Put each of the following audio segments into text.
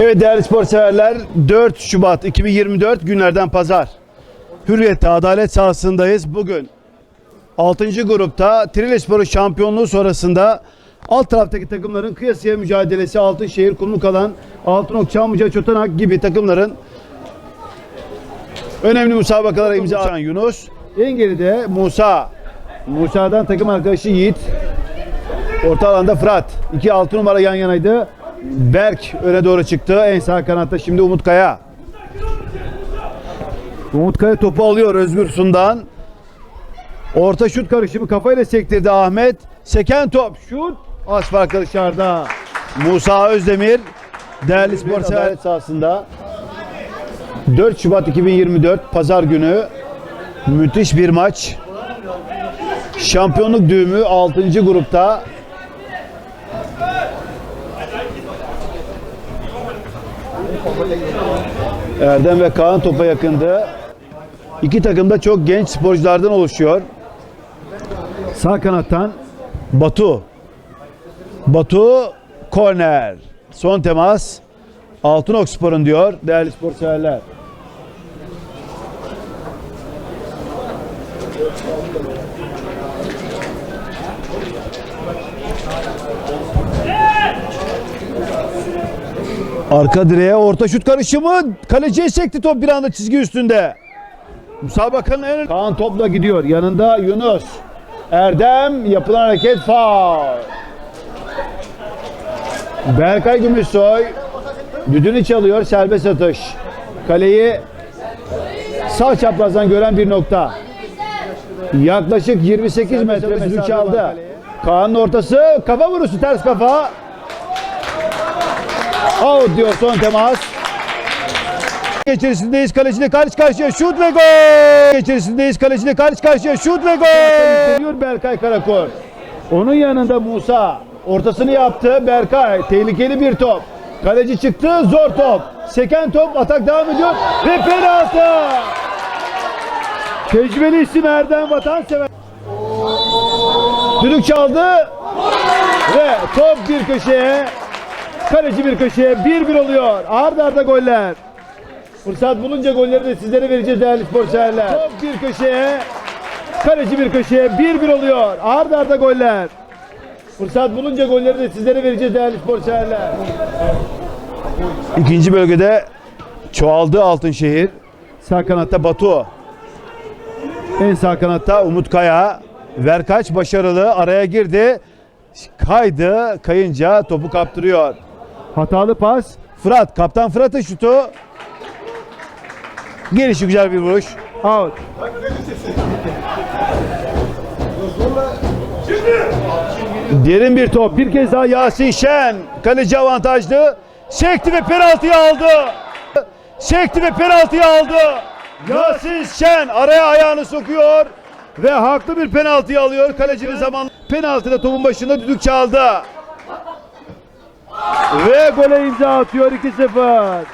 Evet değerli spor severler 4 Şubat 2024 günlerden pazar. Hürriyet'te adalet sahasındayız. Bugün 6. grupta Trilespor'un şampiyonluğu sonrasında alt taraftaki takımların kıyasıya mücadelesi Altınşehir, Kumlukalan, Altınok, Çamlıca, Çotanak gibi takımların önemli müsabakalara imza atan Yunus. En geride Musa. Musa'dan takım arkadaşı Yiğit. Orta alanda Fırat. 2 6 numara yan yanaydı. Berk öne doğru çıktı. En sağ kanatta şimdi Umut Kaya. Umut Kaya topu alıyor Özgür Sundan. Orta şut karışımı kafayla sektirdi Ahmet. Seken top şut. Az farklı dışarıda. Musa Özdemir değerli spor sever sahasında 4 Şubat 2024 Pazar günü müthiş bir maç. Şampiyonluk düğümü 6. grupta Erdem ve Kaan topa yakındı. İki takım da çok genç sporculardan oluşuyor. Sağ kanattan Batu. Batu korner. Son temas. Altınok Spor'un diyor değerli spor severler. Arka direğe orta şut karışımı. Kaleciye sekti top bir anda çizgi üstünde. Müsabakanın en Kaan topla gidiyor. Yanında Yunus. Erdem yapılan hareket faul. Berkay Gümüşsoy düdüğünü çalıyor serbest atış. Kaleyi sağ çaprazdan gören bir nokta. Yaklaşık 28 metre düdük çaldı. Kaan'ın ortası kafa vurusu ters kafa. Out diyor son temas. İçerisindeyiz kaleciyle karşı karşıya şut ve gol. İçerisindeyiz kaleciyle karşı karşıya şut ve gol. Diyor Berkay Karakol. Onun yanında Musa ortasını yaptı. Berkay tehlikeli bir top. Kaleci çıktı zor top. Seken top atak devam ediyor ve penaltı. Tecrübeli isim Erdem Vatansever. Düdük çaldı ve top bir köşeye. Kaleci bir köşeye 1-1 oluyor. Arda arda goller. Fırsat bulunca golleri de sizlere vereceğiz değerli spor severler. Top bir köşeye. Kaleci bir köşeye 1-1 oluyor. Arda arda goller. Fırsat bulunca golleri de sizlere vereceğiz değerli spor severler. İkinci bölgede çoğaldı Altınşehir. Sağ kanatta Batu. En sağ kanatta Umut Kaya. Verkaç başarılı araya girdi. Kaydı. Kayınca topu kaptırıyor. Hatalı pas. Fırat. Kaptan Fırat'ın şutu. Gelişi güzel bir vuruş. Out. Derin bir top. Bir kez daha Yasin Şen. Kaleci avantajlı. Sekti ve penaltıyı aldı. Sekti ve penaltıyı aldı. Yasin Şen araya ayağını sokuyor. Ve haklı bir penaltıyı alıyor. Kalecinin zaman penaltıda topun başında düdük çaldı. Ve gole imza atıyor 2-0.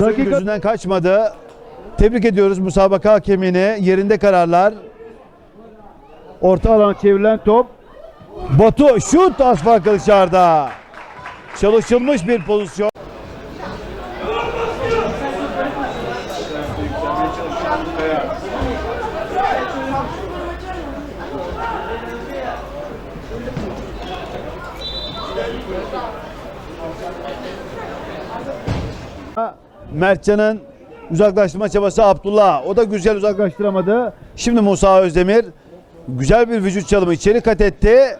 Dakika gözünden kaçmadı. Tebrik ediyoruz müsabaka hakemini. Yerinde kararlar. Orta alan çevrilen top. Batu şut az farklı dışarıda. Çalışılmış bir pozisyon. Mertcan'ın uzaklaştırma çabası Abdullah. O da güzel uzaklaştıramadı. Şimdi Musa Özdemir güzel bir vücut çalımı içeri kat etti.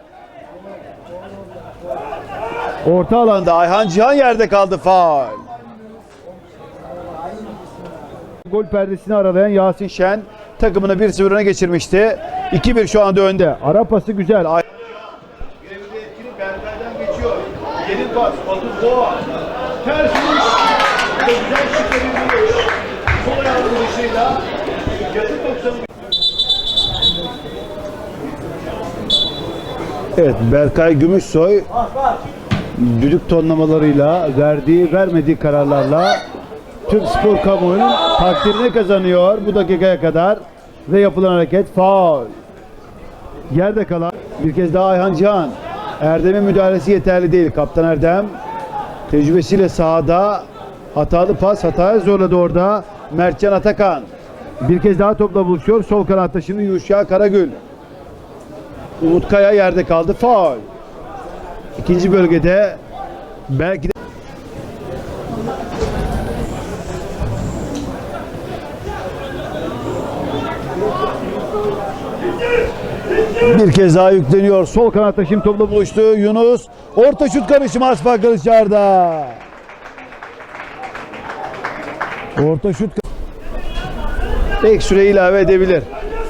Orta alanda Ayhan Cihan yerde kaldı faul. Gol perdesini aralayan Yasin Şen takımını 1-0 öne geçirmişti. 2-1 şu anda önde. Ara pası güzel. Ay- Görevde vuruşuyla yakın 90 Evet Berkay Gümüşsoy düdük tonlamalarıyla verdiği vermediği kararlarla Türk spor kamuoyunun takdirini kazanıyor bu dakikaya kadar ve yapılan hareket faul. Yerde kalan bir kez daha Ayhan Cihan. Erdem'in müdahalesi yeterli değil. Kaptan Erdem Tecrübesiyle sahada hatalı pas hataya zorladı orada. Mertcan Atakan. Bir kez daha topla buluşuyor. Sol kanatta şimdi Yuşa Karagül. Umut Kaya yerde kaldı. Faul. İkinci bölgede belki de Bir kez daha yükleniyor. Sol kanatta şimdi topla buluştu. Yunus. Orta şut karışımı Asfakır dışarıda. Orta şut Tek süre ilave edebilir.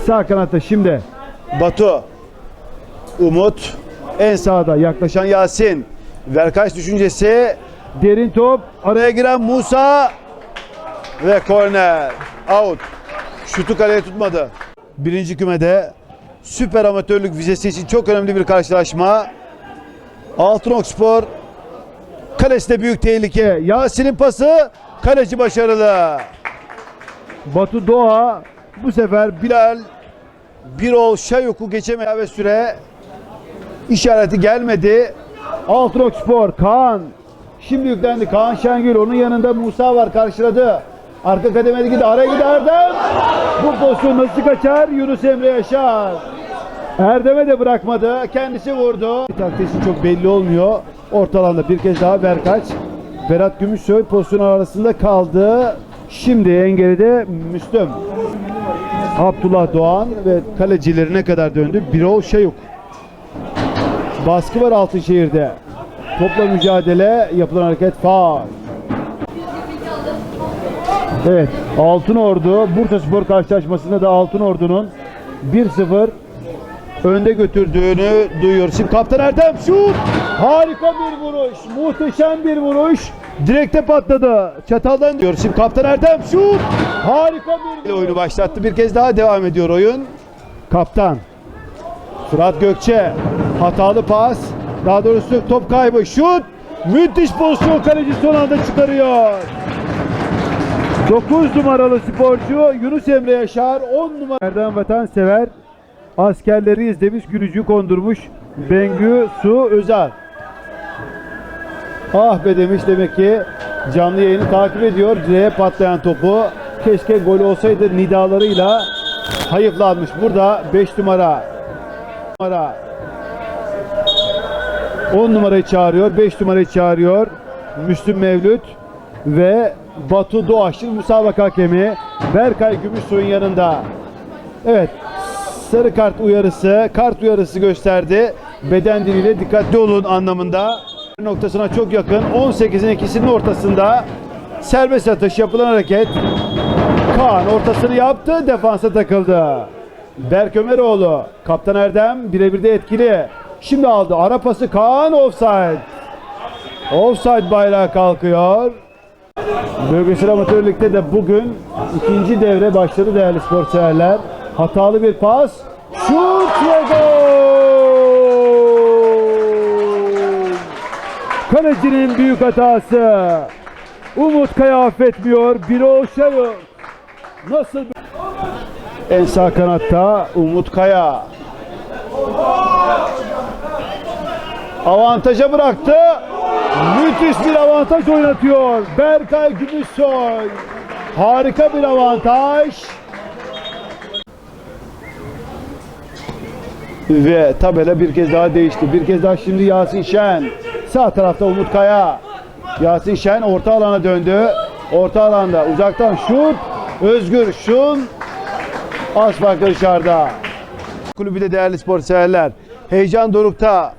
Sağ kanatta şimdi Batu. Umut. En sağda yaklaşan Yasin. Verkaç düşüncesi. Derin top. Araya giren Musa. Ve korner. Out. Şutu kaleye tutmadı. Birinci kümede süper amatörlük vizesi için çok önemli bir karşılaşma. Altınok Spor kalesinde büyük tehlike. Yasin'in pası kaleci başarılı. Batu Doğa bu sefer Bilal Birol Şayok'u geçemedi ve süre işareti gelmedi. Altınok Spor Kaan şimdi yüklendi Kaan Şengül onun yanında Musa var karşıladı. Arka kademede gitti araya gitti Erdem. Bu pozisyon nasıl kaçar? Yunus Emre Yaşar. Erdem'e de bırakmadı. Kendisi vurdu. Taktiği çok belli olmuyor. Orta alanda bir kez daha Berkaç. Berat Gümüşsoy pozisyon arasında kaldı. Şimdi engelide Müslüm. Abdullah Doğan ve kalecileri ne kadar döndü? Birol Şayuk. Baskı var Altınşehir'de. Topla mücadele, yapılan hareket faul. Evet, Altın Ordu Bursa Spor karşılaşmasında da Altın Ordu'nun 1-0 önde götürdüğünü duyuyoruz. Şimdi Kaptan Erdem şut! Harika bir vuruş, muhteşem bir vuruş. Direkte patladı. Çataldan diyor. Şimdi Kaptan Erdem şut! Harika bir oyunu başlattı. Bir kez daha devam ediyor oyun. Kaptan Fırat Gökçe hatalı pas. Daha doğrusu top kaybı. Şut! Müthiş pozisyon kaleci son anda çıkarıyor. 9 numaralı sporcu Yunus Emre Yaşar 10 numara Erdem Vatansever askerleri izlemiş gülücüğü kondurmuş Bengü Su Özal Ah be demiş demek ki canlı yayını takip ediyor direğe patlayan topu keşke gol olsaydı nidalarıyla hayıflanmış burada 5 numara numara 10 numarayı çağırıyor 5 numarayı çağırıyor Müslüm Mevlüt ve Batu Doğaç'ın müsabaka hakemi Berkay Gümüşsoy'un yanında. Evet sarı kart uyarısı, kart uyarısı gösterdi. Beden diliyle dikkatli olun anlamında. Noktasına çok yakın 18'in ikisinin ortasında serbest atış yapılan hareket. Kaan ortasını yaptı, defansa takıldı. Berk Ömeroğlu, Kaptan Erdem birebir de etkili. Şimdi aldı ara pası Kaan offside. Offside bayrağı kalkıyor. Bölgesel amatörlükte de bugün ikinci devre başladı değerli spor severler. Hatalı bir pas. Şut ve gol! Kalecinin büyük hatası. Umut Kaya affetmiyor. Bilo Şayok. Nasıl. En sağ kanatta Umut Kaya. Avantaja bıraktı. Müthiş bir avantaj oynatıyor. Berkay Gümüşsoy. Harika bir avantaj. Ve tabela bir kez daha değişti. Bir kez daha şimdi Yasin Şen. Sağ tarafta Umut Kaya. Yasin Şen orta alana döndü. Orta alanda uzaktan şut. Özgür Şun. Asfalt dışarıda. Kulübü de değerli spor severler. Heyecan dorukta.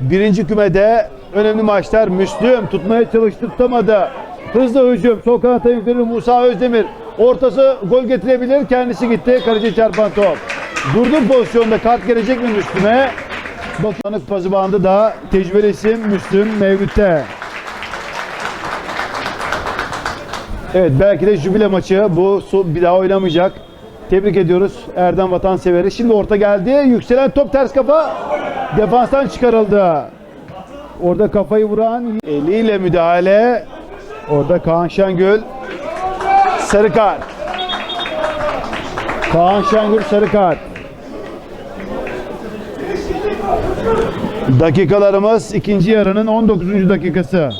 Birinci kümede önemli maçlar. Müslüm tutmaya çalıştı tutamadı. Hızlı hücum. Sol kanata yüklenir Musa Özdemir. Ortası gol getirebilir. Kendisi gitti. Kaleci çarpan top. Durduğu pozisyonda kart gelecek mi Müslüm'e? Bakanlık pası bandı da tecrübeli isim Müslüm Mevlüt'te. Evet belki de jübile maçı bu bir daha oynamayacak. Tebrik ediyoruz Erdem Vatansever'i. Şimdi orta geldi. Yükselen top ters kafa. Defanstan çıkarıldı. Orada kafayı vuran eliyle müdahale. Orada Kaan Şengül. Sarı kart. Kaan Şengül sarı kart. Dakikalarımız ikinci yarının 19. dakikası.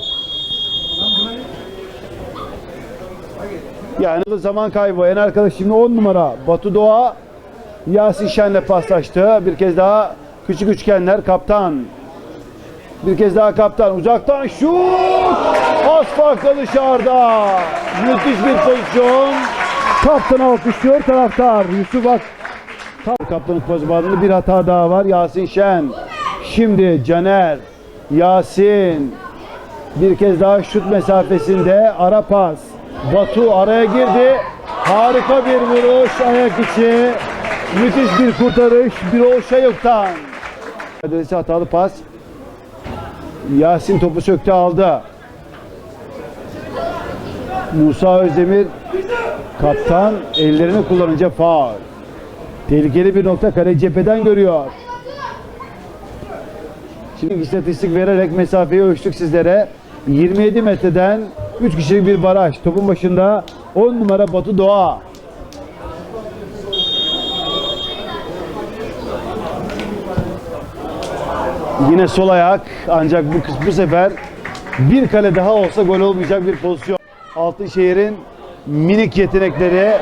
Yani bu zaman kaybı. En arkadaş şimdi 10 numara Batu Doğa Yasin Şen'le paslaştı. Bir kez daha küçük üçgenler kaptan. Bir kez daha kaptan. Uzaktan şut! Az farkla dışarıda. Müthiş bir pozisyon. Kaptan alkışlıyor taraftar. Yusuf Ak. Kaptanın pozisyonunda bir hata daha var. Yasin Şen. Şimdi Caner. Yasin. Bir kez daha şut mesafesinde ara pas. Batu araya girdi. Harika bir vuruş ayak içi. Müthiş bir kurtarış. Bir o Şayuk'tan. Adresi hatalı pas. Yasin topu söktü aldı. Musa Özdemir kaptan ellerini kullanınca faul. Tehlikeli bir nokta kale cepheden görüyor. Şimdi istatistik vererek mesafeyi ölçtük sizlere. 27 metreden 3 kişilik bir baraj. Topun başında 10 numara Batu Doğa. Yine sol ayak ancak bu, bu sefer bir kale daha olsa gol olmayacak bir pozisyon. Altınşehir'in minik yetenekleri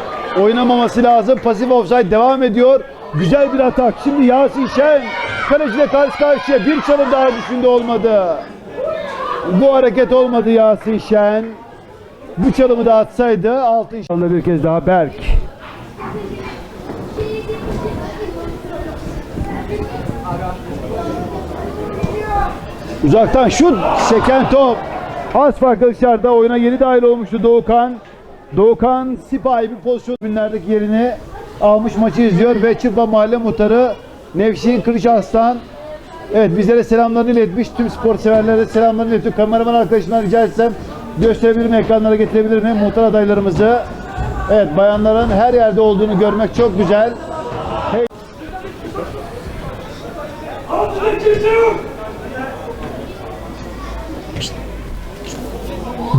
oynamaması lazım. Pasif offside devam ediyor. Güzel bir atak. Şimdi Yasin Şen kaleciyle karşı karşıya bir çalım daha düşündü olmadı. Bu hareket olmadı Yasin Şen. Bu çalımı da atsaydı altın şanla bir kez daha Berk. Uzaktan şut, seken top. Az farklı dışarıda oyuna yeni dahil olmuştu Doğukan. Doğukan Sipahi bir pozisyon günlerdeki yerini almış maçı izliyor ve Çırpa Mahalle Muhtarı Nevşin Kılıç Arslan Evet bizlere selamlarını iletmiş. Tüm spor severlere selamlarını iletiyor. Kameraman arkadaşımdan rica etsem gösterebilir mi? Ekranlara getirebilir mi? Muhtar adaylarımızı. Evet bayanların her yerde olduğunu görmek çok güzel. Hey-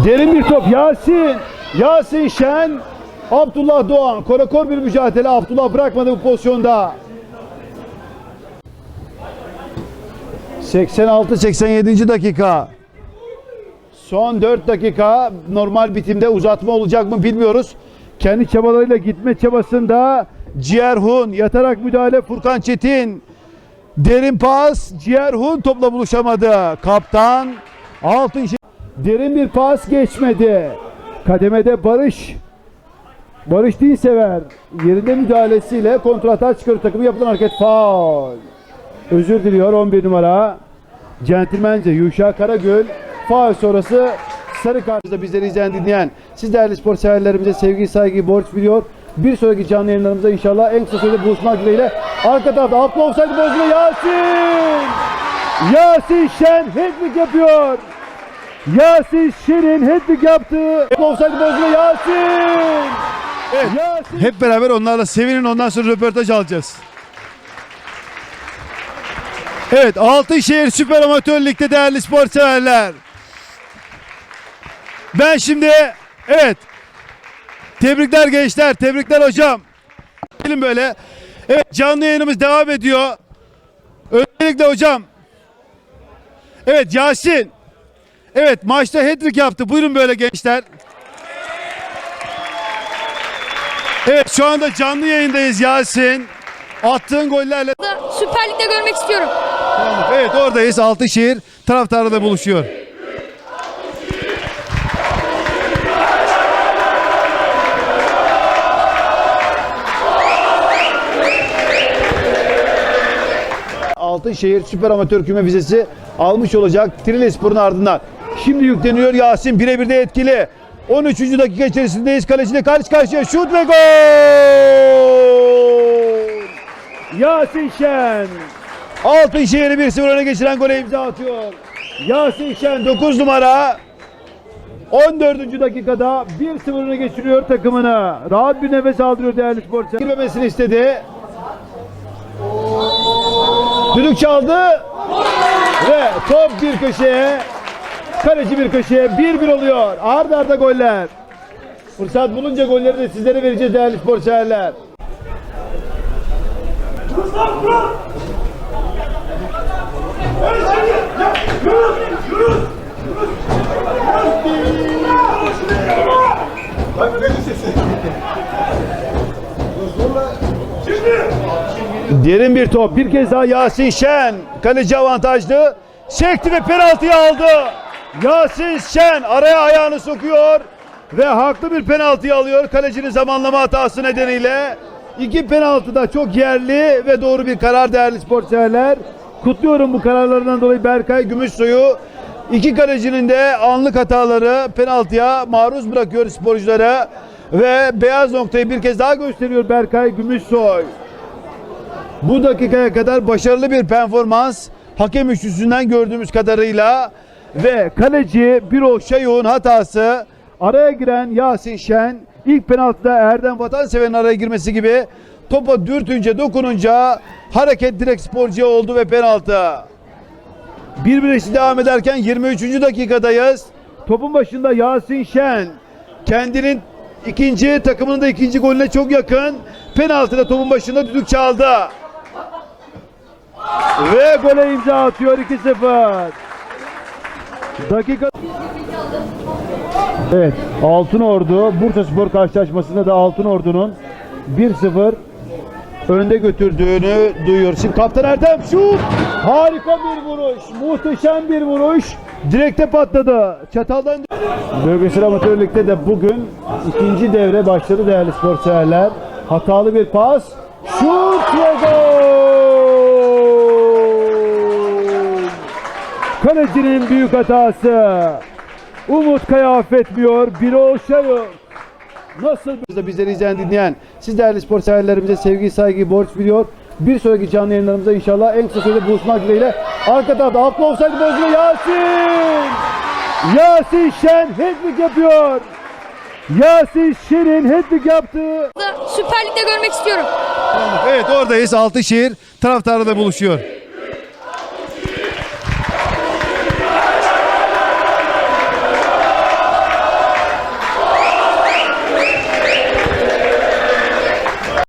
Derin bir top. Yasin. Yasin Şen. Abdullah Doğan. Korakor bir mücadele. Abdullah bırakmadı bu pozisyonda. 86-87. dakika. Son 4 dakika normal bitimde uzatma olacak mı bilmiyoruz. Kendi çabalarıyla gitme çabasında Ciyerhun yatarak müdahale Furkan Çetin. Derin pas Ciyerhun topla buluşamadı. Kaptan altın derin bir pas geçmedi. Kademede Barış Barış Dinsever yerinde müdahalesiyle kontrata çıkarıyor takımı yapılan hareket faul. Özür diliyor 11 numara. Centilmence Yuşa Karagül. Faul sonrası sarı kartında bizleri izleyen dinleyen siz değerli spor severlerimize sevgi saygı borç biliyor. Bir sonraki canlı yayınlarımızda inşallah en kısa sürede buluşmak dileğiyle. Arka tarafta altı offside bozuluyor Yasin. Yasin Şen hat-trick yapıyor. Yasin Şen'in hat-trick yaptı. Offside bozuluyor Yasin. Yasin. Hep beraber onlarla sevinin ondan sonra röportaj alacağız. Evet Altınşehir Süper Amatör Lig'de değerli spor severler. Ben şimdi evet tebrikler gençler tebrikler hocam. Gelin böyle. Evet canlı yayınımız devam ediyor. Öncelikle hocam. Evet Yasin. Evet maçta hat-trick yaptı. Buyurun böyle gençler. Evet şu anda canlı yayındayız Yasin. Attığın gollerle Süper Lig'de görmek istiyorum. Evet oradayız. Altınşehir taraftarı da buluşuyor. Altınşehir Süper Amatör Küme vizesi almış olacak Trilespor'un ardından. Şimdi yükleniyor Yasin birebir de etkili. 13. dakika içerisindeyiz. Kaleciyle karşı karşıya şut ve gol! Yasin Şen. Altınşehir'i 1-0 öne geçiren gole imza atıyor. Yasin Şen 9 numara. 14. dakikada 1-0 öne geçiriyor takımını. Rahat bir nefes aldırıyor değerli sporcular. Girmemesini istedi. Düdük çaldı ve top bir köşeye kaleci bir köşeye 1-1 oluyor. Arda arda goller. Fırsat bulunca golleri de sizlere vereceğiz değerli spor severler. Derin bir top. Bir kez daha Yasin Şen. Kaleci avantajlı. Çekti ve penaltıyı aldı. Yasin Şen araya ayağını sokuyor. Ve haklı bir penaltıyı alıyor. Kalecinin zamanlama hatası nedeniyle. İki penaltı da çok yerli ve doğru bir karar değerli spor severler. Kutluyorum bu kararlarından dolayı Berkay Gümüşsoy'u. İki kalecinin de anlık hataları penaltıya maruz bırakıyor sporculara. Ve beyaz noktayı bir kez daha gösteriyor Berkay Gümüşsoy. Bu dakikaya kadar başarılı bir performans hakem üçlüsünden gördüğümüz kadarıyla ve kaleci Biro Şayuk'un hatası araya giren Yasin Şen ilk penaltıda Erdem Vatansever'in araya girmesi gibi topa dürtünce dokununca hareket direkt sporcuya oldu ve penaltı. Bir devam ederken 23. dakikadayız. Topun başında Yasin Şen kendinin ikinci takımının da ikinci golüne çok yakın. Penaltıda topun başında düdük çaldı. Ve gole imza atıyor 2-0. Dakika Evet, Altın Ordu Bursa Spor karşılaşmasında da Altın Ordu'nun 1-0 önde götürdüğünü duyuyoruz. Şimdi Kaptan Erdem şut! Harika bir vuruş, muhteşem bir vuruş. Direkte patladı. Çataldan Bölgesel Amatörlük'te de bugün ikinci devre başladı değerli spor severler. Hatalı bir pas. Şut ve gol! Kalecinin büyük hatası. Umut Kaya affetmiyor. Birol Şayuk. Nasıl bir- bizleri izleyen dinleyen siz değerli spor severlerimize sevgi saygı borç biliyor. Bir sonraki canlı yayınlarımızda inşallah en kısa sürede buluşmak dileğiyle. Arka tarafta altın olsaydı bozuluyor Yasin. Yasin Şen hat-trick yapıyor. Yasin Şen'in hat-trick yaptığı Süper Lig'de görmek istiyorum. Evet oradayız. Altınşehir taraftarı da buluşuyor.